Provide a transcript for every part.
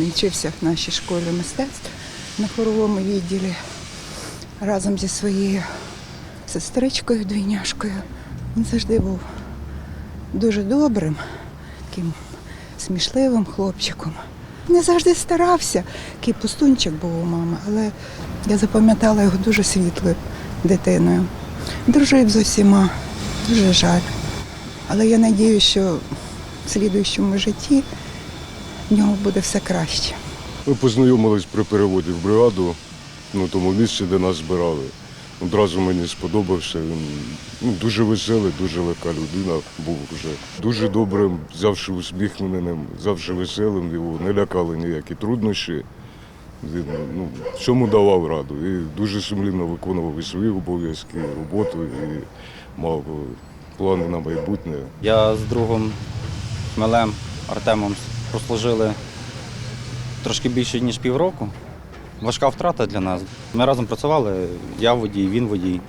Він вчився в нашій школі мистецтв на хоровому відділі разом зі своєю сестричкою, двійняшкою. Він завжди був дуже добрим, таким смішливим хлопчиком. Не завжди старався, який пустунчик був у мами, але я запам'ятала його дуже світлою дитиною. Дружив з усіма, дуже жаль. Але я сподіваюся, що в слідуючому житті в нього буде все краще. Ми познайомились при переводі в бригаду, ну, тому місці, де нас збирали. Одразу мені сподобався. Він ну, дуже веселий, дуже легка людина був вже. Дуже добрим, завжди усміхненим, завжди веселим, його не лякали ніякі труднощі. Він ну, всьому давав раду. І дуже сумлінно виконував і свої обов'язки, і роботу, і мав плани на майбутнє. Я з другом Хмелем Артемом прослужили трошки більше, ніж півроку. Важка втрата для нас. Ми разом працювали, я водій, він водій.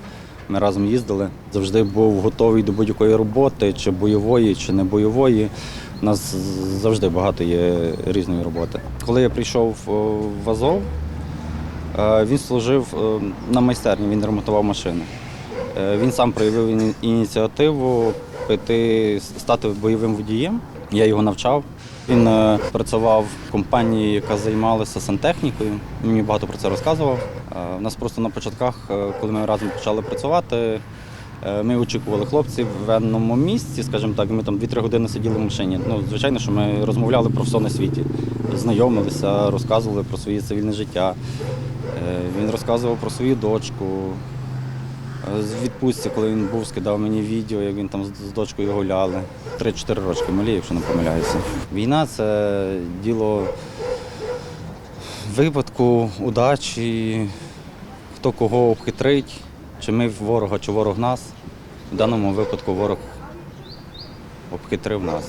Ми разом їздили. Завжди був готовий до будь-якої роботи, чи бойової, чи не бойової. У нас завжди багато є різної роботи. Коли я прийшов в Азов, е, він служив е, на майстерні, він ремонтував машини. Е, Він сам проявив ініціативу піти стати бойовим водієм. Я його навчав. Він е, працював в компанії, яка займалася сантехнікою. Мені багато про це розказував. Е, У нас просто на початках, е, коли ми разом почали працювати, е, ми очікували хлопців в енному місці, скажімо так, ми там 2-3 години сиділи в машині. Ну, звичайно, що ми розмовляли про все на світі, знайомилися, розказували про своє цивільне життя. Е, Він розказував про свою дочку. Е, З відпустці, коли він був, скидав мені відео, як він там з- дочкою гуляли. 3-4 рочки малі, якщо не помиляюся. Війна це діло випадку, удачі, хто кого обхитрить, чи ми ворога, чи ворог нас. В даному випадку ворог обхитрив нас.